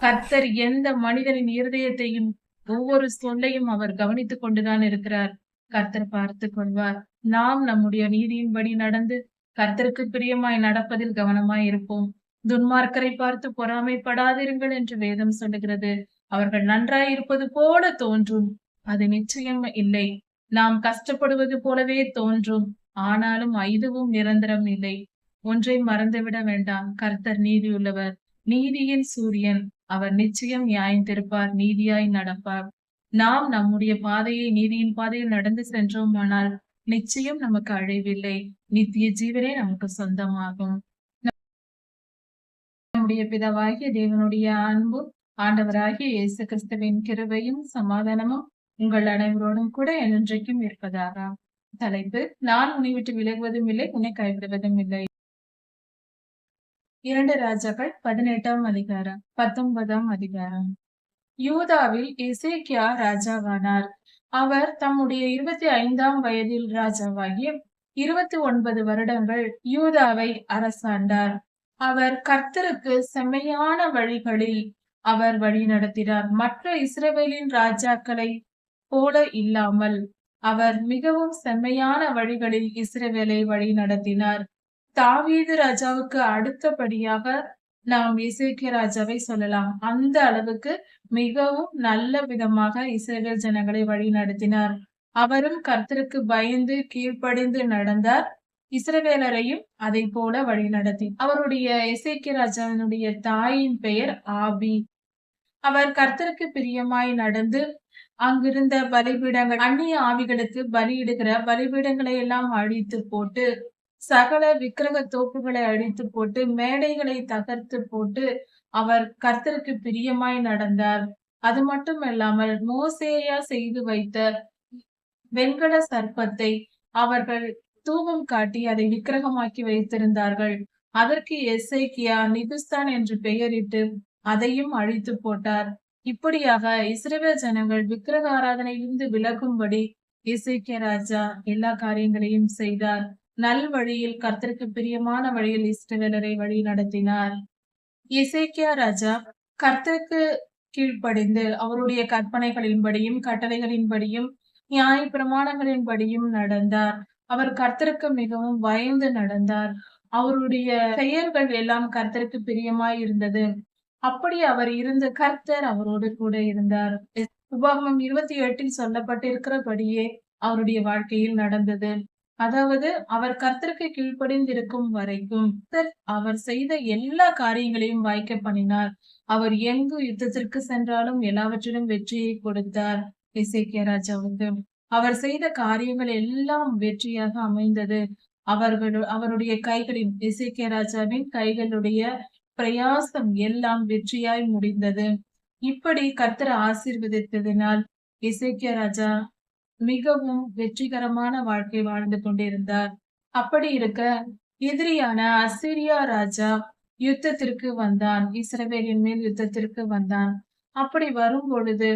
கர்த்தர் எந்த மனிதனின் இருதயத்தையும் ஒவ்வொரு சொல்லையும் அவர் கவனித்துக் கொண்டுதான் இருக்கிறார். கர்த்தர் பார்த்து கொள்வார். நாம் நம்முடைய நீதியின்படி நடந்து கர்த்தருக்கு பிரியமாய் நடப்பதில் கவனமாய் இருப்போம். துன்மார்க்கரை பார்த்து பொறாமைப்படாதிருங்கள் என்று வேதம் சொல்லுகிறது. அவர்கள் நன்றாய் இருப்பது போல தோன்றும். அது நிச்சயம் இல்லை. நாம் கஷ்டப்படுவது போலவே தோன்றும். ஆனாலும் இதுவும் நிரந்தரம் இல்லை. ஒன்றை மறந்துவிட வேண்டாம். கர்த்தர் நீதியுள்ளவர். நீதியின் சூரியன். அவர் நிச்சயம் நியாயம் திருப்பார் நீதியாய் நடப்பார். நாம் நம்முடைய பாதையை நீதியின் பாதையில் நடந்து சென்றோமானால் நிச்சயம் நமக்கு அழிவில்லை. நித்திய ஜீவனே நமக்கு சொந்தமாகும். நம்முடைய பிதாவாகிய தேவனுடைய அன்பும் ஆண்டவராகிய இயேசு கிறிஸ்துவின் கிருபையும் சமாதானமும் உங்கள் அனைவரோடும் கூட என்றைக்கும் இருப்பதாக. தலைப்பு நான் உன்னை விட்டு விலகுவதும் இல்லை உன்னை கைவிடுவதும் இல்லை. இரண்டு ராஜாக்கள் பதினெட்டாம் அதிகாரம் பத்தொன்பதாம் அதிகாரம். யூதாவில் இசேக்கியா ராஜாவானார். அவர் தம்முடைய இருபத்தி ஐந்தாம் வயதில் ராஜாவாகி இருபத்தி ஒன்பது வருடங்கள் யூதாவை அரசாண்டார். அவர் கர்த்தருக்கு செம்மையான வழிகளில் அவர் வழி நடத்தினார். மற்ற இஸ்ரேவேலின் ராஜாக்களை போல இல்லாமல் அவர் மிகவும் செம்மையான வழிகளில் இஸ்ரேவேலை வழி நடத்தினார். தாவீது ராஜாவுக்கு அடுத்தபடியாக நாம் இசைக்கிய ராஜாவை சொல்லலாம். அந்த அளவுக்கு மிகவும் நல்ல விதமாக இஸ்ரேல் ஜனங்களை வழி நடத்தினார். அவரும் கர்த்தருக்கு பயந்து கீழ்ப்படிந்து நடந்தார். இஸ்ரவேலரையும் அதை போல வழி நடத்தி. அவருடைய இசைக்கிய ராஜாவினுடைய தாயின் பெயர் ஆபி. அவர் கர்த்தருக்கு பிரியமாய் நடந்து அங்கிருந்த பலிபீடங்கள் அந்நிய ஆவிகளுக்கு பலியிடுகிற பலிபீடங்களை எல்லாம் அழித்து போட்டு சகல விக்கிரக தோப்புகளை அழித்து போட்டு மேடைகளை தகர்த்து போட்டு அவர் கர்த்தருக்கு பிரியமாய் நடந்தார். அது மட்டுமல்லாமல் மோசேயா செய்து வைத்த வெண்கல சர்ப்பத்தை அவர்கள் தூபம் காட்டி அதை விக்கிரகமாக்கி வைத்திருந்தார்கள். அதற்கு எஸ்ஐக்கியா நிகுஸ்தான் என்று பெயரிட்டு அதையும் அழித்து போட்டார். இப்படியாக இஸ்ரேல் ஜனங்கள் விக்கிரக ஆராதனையிலிருந்து விலகும்படி இசைக்கிய ராஜா எல்லா காரியங்களையும் செய்தார். நல் வழியில் கர்த்தருக்கு பிரியமான வழியில் இஸ்ரவேலரை வழி நடத்தினார். இசைக்கியா ராஜா கர்த்தருக்கு கீழ்ப்படிந்து அவருடைய கற்பனைகளின்படியும் கட்டளைகளின்படியும் நியாய பிரமாணங்களின்படியும் நடந்தார். அவர் கர்த்தருக்கு மிகவும் பயந்து நடந்தார். அவருடைய செயல்கள் எல்லாம் கர்த்தருக்கு பிரியமாய் இருந்தது. அப்படி அவர் இருந்த கர்த்தர் அவரோடு கூட இருந்தார். உபாகமம் இருபத்தி எட்டில் சொல்லப்பட்டிருக்கிறபடியே அவருடைய வாழ்க்கையில் நடந்தது. அதாவது அவர் கர்த்தருக்கு கீழ்ப்படிந்திருக்கும் வரைக்கும் அவர் செய்த எல்லா காரியங்களையும் வாய்க்க பண்ணினார். அவர் எங்கு யுத்தத்திற்கு சென்றாலும் எல்லாவற்றிலும் வெற்றியை கொடுத்தார். இசைக்கிய ராஜாவுக்கு அவர் செய்த காரியங்கள் எல்லாம் வெற்றியாக அமைந்தது. அவர்கள் அவருடைய கைகளின் இசைக்கிய ராஜாவின் கைகளுடைய பிரயாசம் எல்லாம் வெற்றியாய் முடிந்தது. இப்படி கர்த்தர் ஆசீர்வதித்ததினால் இசைக்கிய ராஜா மிகவும் வெற்றிகரமான வாழ்க்கை வாழ்ந்து கொண்டிருந்தார். அப்படி இருக்க எதிரியான அசிரியா ராஜா யுத்தத்திற்கு வந்தான். இஸ்ரவேலின் மேல் யுத்தத்திற்கு வந்தான். அப்படி வரும் பொழுது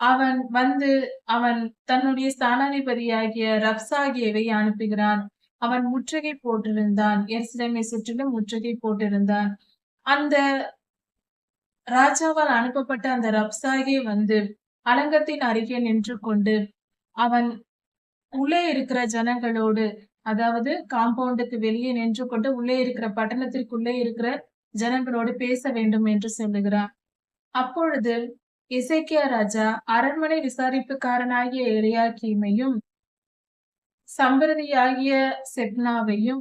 அவன் வந்து அவன் தன்னுடைய ஸ்தானாதிபதியாகிய ரப்சாகியவை அனுப்புகிறான். அவன் முற்றுகை போட்டிருந்தான். எருசலேமை சுற்றிலும் முற்றுகை போட்டிருந்தான். அந்த ராஜாவால் அனுப்பப்பட்ட அந்த ரப்சாகே வந்து அலங்கத்தின் அருகே நின்று கொண்டு அவன் உள்ளே இருக்கிற ஜனங்களோடு அதாவது காம்பவுண்டுக்கு வெளியே நின்று கொண்டு உள்ளே இருக்கிற பட்டணத்திற்குள்ளே இருக்கிற ஜனங்களோடு பேச வேண்டும் என்று சொல்லுகிறான். அப்பொழுது இசைக்கியா ராஜா அரண்மனை விசாரிப்புக்காரனாகிய எலியாக்கீமையும் சம்பிரதியாகிய செப்னாவையும்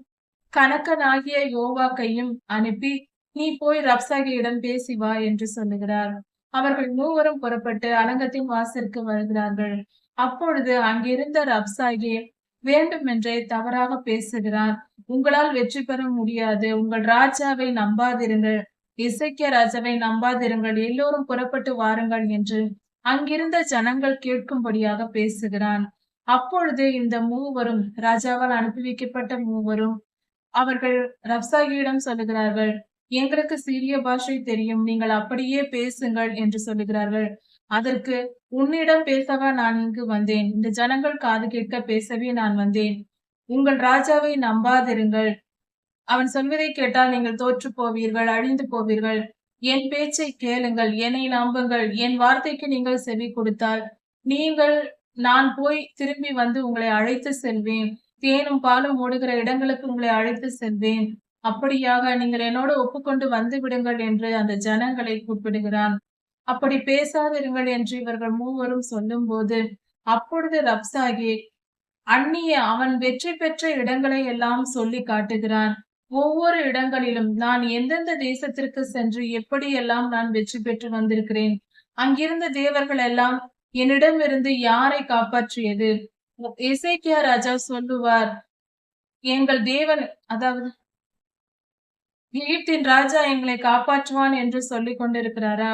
கணக்கனாகிய யோவாக்கையும் அனுப்பி நீ போய் ரப்சாகியிடம் பேசி வா என்று சொல்லுகிறார். அவர்கள் மூவரும் புறப்பட்டு அலங்கத்தின் வாசிற்கு வருகிறார்கள். அப்பொழுது அங்கிருந்த ரப்சாகி வேண்டுமென்றே தவறாக பேசுகிறார். உங்களால் வெற்றி பெற முடியாது. உங்கள் ராஜாவை நம்பாதிருங்கள். இசைக்கிய ராஜாவை நம்பாதிருங்கள். எல்லோரும் புறப்பட்டு வாருங்கள் என்று அங்கிருந்த ஜனங்கள் கேட்கும்படியாக பேசுகிறான். அப்பொழுது இந்த மூவரும் ராஜாவால் அனுப்பி வைக்கப்பட்ட மூவரும் அவர்கள் ரப்சாகியிடம் சொல்லுகிறார்கள் எங்களுக்கு சிறிய பாஷை தெரியும். நீங்கள் அப்படியே பேசுங்கள் என்று சொல்லுகிறார்கள். அதற்கு உன்னிடம் பேசவா நான் இங்கு வந்தேன். இந்த ஜனங்கள் காது கேட்க பேசவே நான் வந்தேன். உங்கள் ராஜாவை நம்பாதிருங்கள். அவன் சொல்வதை கேட்டால் நீங்கள் தோற்று போவீர்கள் அழிந்து போவீர்கள். என் பேச்சை கேளுங்கள் என்னை நம்புங்கள். என் வார்த்தைக்கு நீங்கள் செவி கொடுத்தால் நீங்கள் நான் போய் திரும்பி வந்து உங்களை அழைத்து செல்வேன். தேனும் பாலும் ஓடுகிற இடங்களுக்கு உங்களை அழைத்து செல்வேன். அப்படியாக நீங்கள் என்னோடு ஒப்புக்கொண்டு வந்து விடுங்கள் என்று அந்த ஜனங்களை கூப்பிடுகிறான். அப்படி பேசாதிருங்கள் என்று இவர்கள் மூவரும் சொல்லும்போது அப்பொழுது ரப்சாகி அந்நிய அவன் வெற்றி பெற்ற இடங்களை எல்லாம் சொல்லி காட்டுகிறான். ஒவ்வொரு இடங்களிலும் நான் எந்தெந்த தேசத்திற்கு சென்று எப்படியெல்லாம் நான் வெற்றி பெற்று வந்திருக்கிறேன்? அங்கிருந்த தேவர்கள் எல்லாம் என்னிடமிருந்து யாரை காப்பாற்றியது? இசைக்கியா ராஜா சொல்லுவார் எங்கள் தேவன் அதாவது எகிப்தின் ராஜா எங்களை காப்பாற்றுவான் என்று சொல்லிக் கொண்டிருக்கிறாரா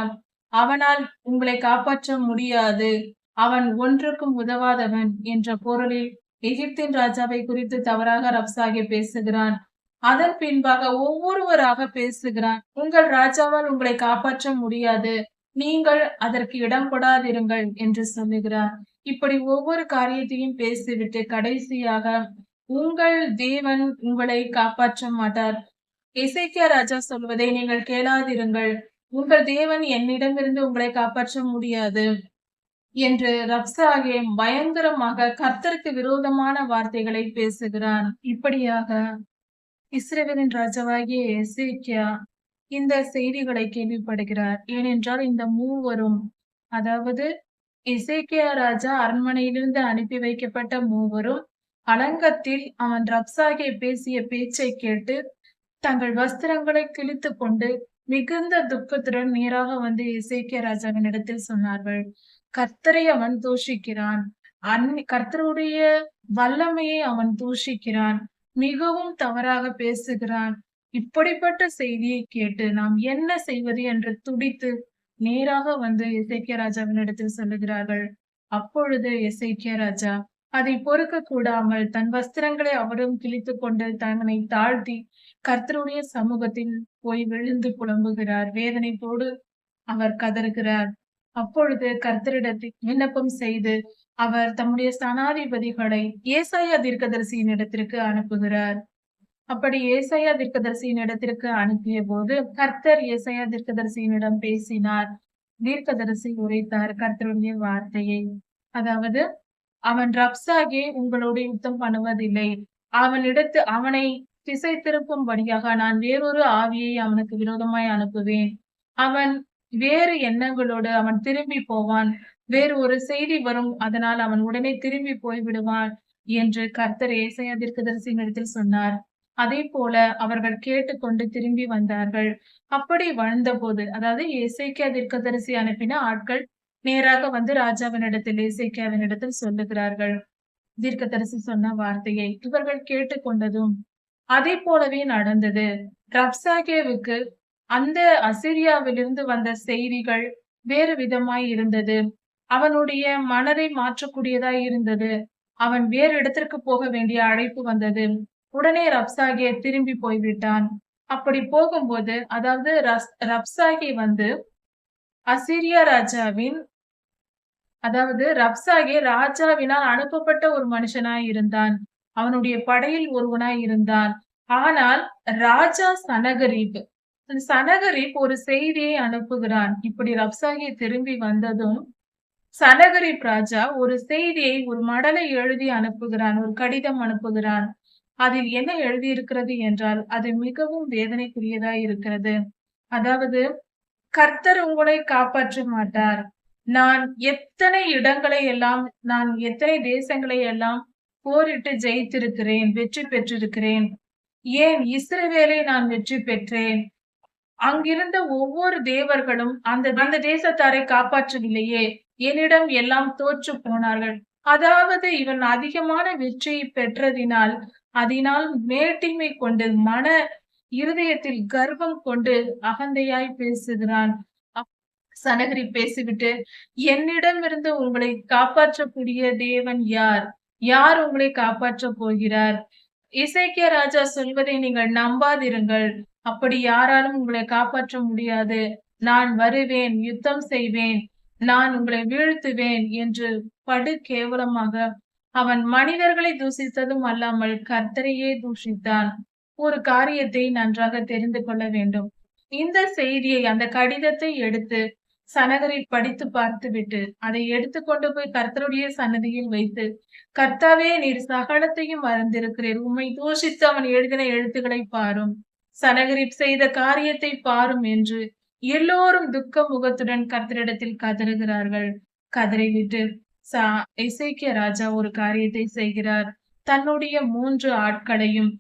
அவனால் உங்களை காப்பாற்ற முடியாது. அவன் ஒன்றுக்கும் உதவாதவன் என்ற பொருளில் எகிப்தின் ராஜாவை குறித்து தவறாக ரப்சாகி பேசுகிறான். அதன் பின்பாக ஒவ்வொருவராக பேசுகிறான். உங்கள் ராஜாவால் உங்களை காப்பாற்ற முடியாது. நீங்கள் அதற்கு இடம் கொடாதிருங்கள் என்று சொல்லுகிறார் இப்படி ஒவ்வொரு காரியத்தையும் பேசிவிட்டு கடைசியாக உங்கள் தேவன் உங்களை காப்பாற்ற மாட்டார். இசைக்கிய ராஜா சொல்வதை நீங்கள் கேளாதிருங்கள். உங்கள் தேவன் என்னிடமிருந்து உங்களை காப்பாற்ற முடியாது என்று ரப்சாகே பயங்கரமாக கர்த்தருக்கு விரோதமான வார்த்தைகளை பேசுகிறான் இப்படியாக இஸ்ரேலின் ராஜாவாகிய எசேக்கியா இந்த செய்திகளை கேள்விப்படுகிறார். ஏனென்றால் இந்த மூவரும் அதாவது இசைக்கியா ராஜா அரண்மனையிலிருந்து அனுப்பி வைக்கப்பட்ட மூவரும் அலங்கத்தில் அவன் ரப்சாகே பேசிய பேச்சை கேட்டு தங்கள் வஸ்திரங்களை கிழித்து கொண்டு மிகுந்த துக்கத்துடன் நேராக வந்து இசைக்கிய ராஜாவின் இடத்தில் சொன்னார்கள் கர்த்தரை அவன் தூஷிக்கிறான். அன் கர்த்தருடைய வல்லமையை அவன் தூஷிக்கிறான். மிகவும் தவறாக பேசுகிறான். இப்படிப்பட்ட செய்தியை கேட்டு நாம் என்ன செய்வது? என்று துடித்து நேராக வந்து இசைக்கிய ராஜாவின் இடத்தில் சொல்லுகிறார்கள். அப்பொழுது இசைக்கிய ராஜா அதை பொறுக்க கூடாமல் தன் வஸ்திரங்களை அவரும் கிழித்து கொண்டு தன்னை தாழ்த்தி கர்த்தருடைய சமூகத்தில் போய் விழுந்து புலம்புகிறார். வேதனைத்தோடு அவர் கதறுகிறார். அப்பொழுது கர்த்தரிடத்தில் விண்ணப்பம் செய்து அவர் தம்முடைய ஸ்தானாதிபதிகளை ஏசாயா தீர்க்கதரிசியின் இடத்திற்கு அனுப்புகிறார். அப்படி ஏசாயா தீர்க்கதரிசியின் இடத்திற்கு அனுப்பிய போது கர்த்தர் ஏசாயா தீர்க்கதரிசியினிடம் பேசினார். தீர்க்கதரிசி உரைத்தார் கர்த்தருடைய வார்த்தையை. அதாவது அவன் ரப்சாகே உங்களோடு யுத்தம் பண்ணுவதில்லை. அவனிடத்து அவனை திசை திருப்பும்படியாக நான் வேறொரு ஆவியை அவனுக்கு விரோதமாய் அனுப்புவேன். அவன் வேறு எண்ணங்களோடு அவன் திரும்பி போவான். வேறு ஒரு செய்தி வரும் அதனால் அவன் உடனே திரும்பி போய் விடுவான் என்று கர்த்தர் ஏசையா தீர்க்கதரிசியினிடத்தில் சொன்னார். அதே போல அவர்கள் கேட்டுக்கொண்டு திரும்பி வந்தார்கள். அப்படி வாழ்ந்த போது அதாவது இசைக்கியா தீர்க்கதரிசி அனுப்பின ஆட்கள் நேராக வந்து ராஜாவினிடத்தில் இசைக்கியாவினிடத்தில் சொல்லுகிறார்கள். தீர்க்கதரிசி சொன்ன வார்த்தையை இவர்கள் கேட்டுக்கொண்டதும் அதை போலவே நடந்தது. ரப்சாகேவுக்கு அந்த அசிரியாவிலிருந்து வந்த செய்திகள் வேறு விதமாய் இருந்தது. அவனுடைய மனதை மாற்றக்கூடியதாய் இருந்தது. அவன் வேறு இடத்திற்கு போக வேண்டிய அழைப்பு வந்தது. உடனே ரப்சாகே திரும்பி போய்விட்டான். அப்படி போகும்போது அதாவது ரப்சாகி வந்து அசிரியா ராஜாவின் அதாவது ரப்சாகே ராஜாவினால் அனுப்பப்பட்ட ஒரு மனுஷனாய் இருந்தான். அவனுடைய படையில் ஒருவனாய் இருந்தான். ஆனால் ராஜா சனகரீப் சனகரீப் ஒரு செய்தியை அனுப்புகிறான். இப்படி ரப்சாகி திரும்பி வந்ததும் சனகரீப் ராஜா ஒரு செய்தியை ஒரு மடலை எழுதி அனுப்புகிறான் ஒரு கடிதம் அனுப்புகிறான். அதில் என்ன எழுதியிருக்கிறது என்றால் அது மிகவும் வேதனைக்குரியதா இருக்கிறது. அதாவது கர்த்தர் உங்களை காப்பாற்ற மாட்டார். நான் எத்தனை இடங்களை எல்லாம் நான் எத்தனை தேசங்களை எல்லாம் போரிட்டு ஜெயித்திருக்கிறேன் வெற்றி பெற்றிருக்கிறேன். ஏன் இஸ்ரவேலை நான் வெற்றி பெற்றேன்? அங்கிருந்த ஒவ்வொரு தேவர்களும் அந்த அந்த தேசத்தாரை காப்பாற்றவில்லையே. என்னிடம் எல்லாம் தோற்று போனார்கள். அதாவது இவன் அதிகமான வெற்றியை பெற்றதினால் அதனால் மேட்டிமை கொண்டு மன இருதயத்தில் கர்வம் கொண்டு அகந்தையாய் பேசுகிறான். சனகரி பேசிவிட்டு என்னிடம் இருந்து உங்களை காப்பாற்றக்கூடிய தேவன் யார்? யார் உங்களை காப்பாற்ற போகிறார்? இசைக்கிய ராஜா சொல்வதை நீங்கள் நம்பாதிருங்கள். அப்படி யாராலும் உங்களை காப்பாற்ற முடியாது. நான் வருவேன் யுத்தம் செய்வேன் நான் உங்களை வீழ்த்துவேன் என்று படு கேவலமாக அவன் மனிதர்களை தூஷித்ததும் அல்லாமல் கர்த்தரையே தூஷித்தான். ஒரு காரியத்தை நன்றாக தெரிந்து கொள்ள வேண்டும். இந்த செய்தியை அந்த கடிதத்தை எடுத்து சனகரை படித்து பார்த்துவிட்டு அதை எடுத்து கொண்டு போய் கர்த்தருடைய சன்னதியில் வைத்து கர்த்தாவே நீர் சகலத்தையும் அறிந்திருக்கிறீர். உம்மை தூஷித்து அவன் எழுதின எழுத்துக்களை பாரும். சனகரிப் செய்த காரியத்தை பாரும் என்று எல்லோரும் துக்க முகத்துடன் கர்த்தரிடத்தில் கதறுகிறார்கள். கதறிவிட்டு சா இசைக்கிய ராஜா ஒரு காரியத்தை செய்கிறார். தன்னுடைய மூன்று ஆட்களையும்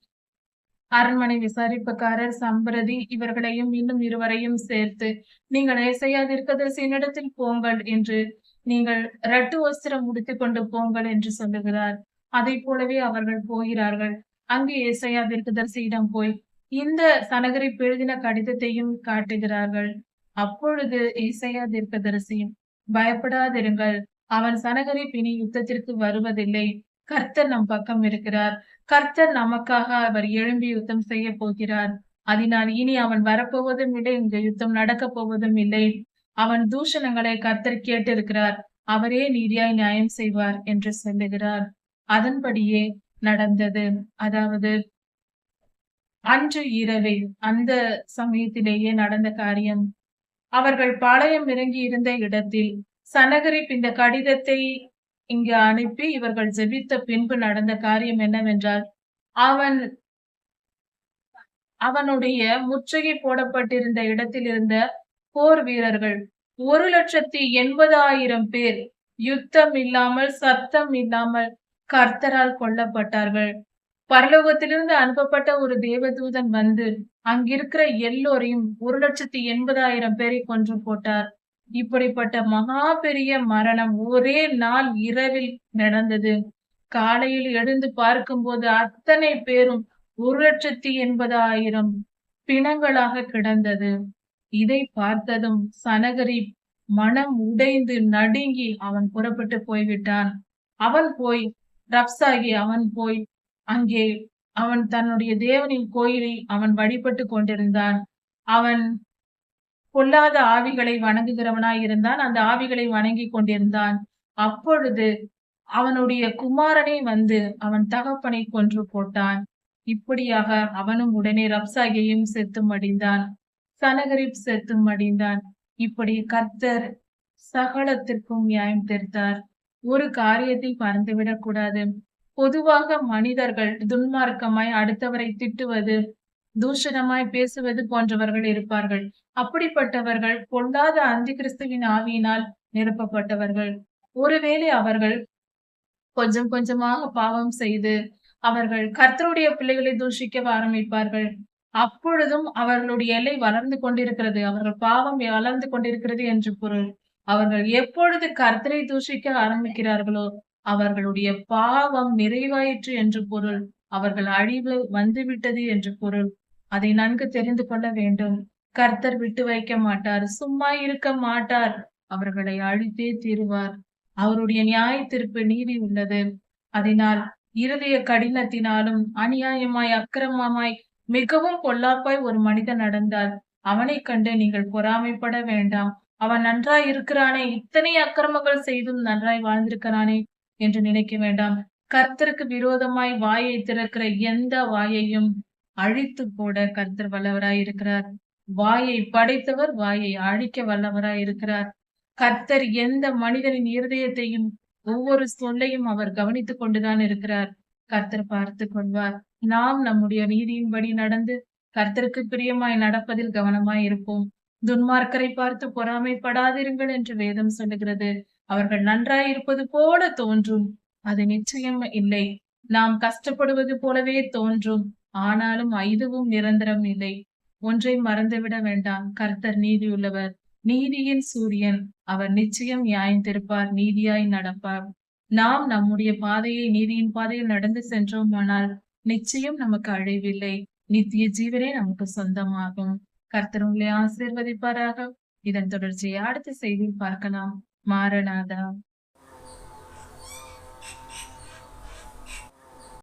அரண்மனை விசாரிப்புக்காரர் சம்பிரதி இவர்களையும் இன்னும் இருவரையும் சேர்த்து நீங்கள் ஏசையா சின்னிடத்தில் போங்கள் என்று நீங்கள் ரட்டு வஸ்திரம் முடித்துக் கொண்டு போங்கள் என்று சொல்லுகிறார். அதை போலவே அவர்கள் போகிறார்கள். அங்கே இசையாதிருக்கதர்சியிடம் போய் இந்த சனகரை பெழுதின கடிதத்தையும் காட்டுகிறார்கள். அப்பொழுது ஏசையா தீர்க்கதரிசியும் பயப்படாதிருங்கள். அவன் சனகரி பிணி யுத்தத்திற்கு வருவதில்லை. கர்த்தர் நம் பக்கம் இருக்கிறார். கர்த்தர் நமக்காக அவர் எழும்பி யுத்தம் செய்ய போகிறார். அதனால் இனி அவன் வரப்போவதும் இல்லை இந்த யுத்தம் நடக்க போவதும் இல்லை. அவன் தூஷணங்களை கர்த்தர் கேட்டிருக்கிறார். அவரே நீதியாய் நியாயம் செய்வார் என்று சொல்லுகிறார். அதன்படியே நடந்தது. அதாவது அன்று இரவில் அந்த சமயத்திலேயே நடந்த காரியம். அவர்கள் பாளையம் இறங்கி இருந்த இடத்தில் சனகரிப் இந்த கடிதத்தை இங்கு அனுப்பி இவர்கள் ஜெபித்த பின்பு நடந்த காரியம் என்னவென்றால் அவன் அவனுடைய முற்றுகை போடப்பட்டிருந்த இடத்தில் இருந்த போர் வீரர்கள் ஒரு லட்சத்தி எண்பதாயிரம் பேர் யுத்தம் இல்லாமல் சத்தம் இல்லாமல் கர்த்தரால் கொல்லப்பட்டார்கள். பரலோகத்திலிருந்து அனுப்பப்பட்ட ஒரு தேவதூதன் வந்து அங்கிருக்கிற எல்லோரையும் ஒரு லட்சத்தி எண்பதாயிரம் பேரை கொன்று போட்டார். இப்படிப்பட்ட மகா பெரிய மரணம் ஒரே நாள் இரவில் நடந்தது. காலையில் எழுந்து பார்க்கும்போது அத்தனை பேரும் ஒரு லட்சத்தி எண்பதாயிரம் பிணங்களாக கிடந்தது. இதை பார்த்ததும் சனகரி மனம் உடைந்து நடுங்கி அவன் புறப்பட்டு போய்விட்டான். அவன் போய் ரப்சாகி அவன் போய் அங்கே அவன் தன்னுடைய தேவனின் கோயிலில் அவன் வழிபட்டு கொண்டிருந்தான். அவன் பொல்லாத ஆவிகளை வணங்குகிறவனாய் இருந்தான். அந்த ஆவிகளை வணங்கி கொண்டிருந்தான். அப்பொழுது அவனுடைய குமாரனை வந்து அவன் தகப்பனை கொன்று போட்டான். இப்படியாக அவனும் உடனே ரப்சாகியையும் செத்தும் அடிந்தான். சனகரிப் செத்தும் அடிந்தான். இப்படி கர்த்தர் சகலத்திற்கும் நியாயம் தெரித்தார். ஒரு காரியத்தை மறந்துவிடக் கூடாது. பொதுவாக மனிதர்கள் துன்மார்க்கமாய் அடுத்தவரை திட்டுவது தூஷணமாய் பேசுவது போன்றவர்கள் இருப்பார்கள். அப்படிப்பட்டவர்கள் பொல்லாத அந்தி கிறிஸ்துவின் ஆவியினால் நிரப்பப்பட்டவர்கள். ஒருவேளை அவர்கள் கொஞ்சம் கொஞ்சமாக பாவம் செய்து அவர்கள் கர்த்தருடைய பிள்ளைகளை தூஷிக்க ஆரம்பிப்பார்கள். அப்பொழுதும் அவர்களுடைய எல்லை வளர்ந்து கொண்டிருக்கிறது. அவர்கள் பாவம் வளர்ந்து கொண்டிருக்கிறது என்று பொருள். அவர்கள் எப்பொழுது கர்த்தரை தூஷிக்க ஆரம்பிக்கிறார்களோ அவர்களுடைய பாவம் நிறைவாயிற்று என்று பொருள். அவர்கள் அழிவு வந்துவிட்டது என்று பொருள். அதை நன்கு தெரிந்து கொள்ள வேண்டும். கர்த்தர் விட்டு வைக்க மாட்டார் சும்மா இருக்க மாட்டார். அவர்களை அழித்தே தீருவார். அவருடைய நியாய திருப்பு நீதி உள்ளது. அதனால் இருதய கடினத்தினாலும் அநியாயமாய் அக்கிரமமாய் மிகவும் பொல்லாப்பாய் ஒரு மனிதன் நடந்தால் அவனை கண்டு நீங்கள் பொறாமைப்பட வேண்டாம். அவன் நன்றாய் இருக்கிறானே இத்தனை அக்கிரமங்கள் செய்தும் நன்றாய் வாழ்ந்திருக்கிறானே என்று நினைக்க வேண்டாம். கர்த்தருக்கு விரோதமாய் வாயை திறக்கிற எந்த வாயையும் அழித்து போட கர்த்தர் வல்லவராய் இருக்கிறார். வாயை படைத்தவர் வாயை அழிக்க வல்லவராய் இருக்கிறார். கர்த்தர் எந்த மனிதனின் இருதயத்தையும் ஒவ்வொரு சொல்லையும் அவர் கவனித்துக் கொண்டுதான் இருக்கிறார். கர்த்தர் பார்த்து கொள்வார். நாம் நம்முடைய நீதியின்படி நடந்து கர்த்தருக்கு பிரியமாய் நடப்பதில் கவனமாய் இருப்போம். துன்மார்க்கரை பார்த்து பொறாமைப்படாதிருங்கள் என்று வேதம் சொல்லுகிறது. அவர்கள் நன்றாய் இருப்பது போல தோன்றும். அது நிச்சயம் இல்லை. நாம் கஷ்டப்படுவது போலவே தோன்றும். ஆனாலும் இதுவும் நிரந்தரம் இல்லை. ஒன்றை மறந்துவிட வேண்டாம் கர்த்தர் நீதியுள்ளவர். நீதியின் சூரியன் அவர் நிச்சயம் நியாயந்திருப்பார் நீதியாய் நடப்பார். நாம் நம்முடைய பாதையை நீதியின் பாதையில் நடந்து சென்றோமானால் நிச்சயம் நமக்கு அழிவில்லை. நித்திய ஜீவனே நமக்கு சொந்தமாகும். கர்த்தர் உங்களை ஆசீர்வதிப்பாராக. இதன் தொடர்ச்சியை அடுத்த செய்தியில் பார்க்கலாம். மாரநாதா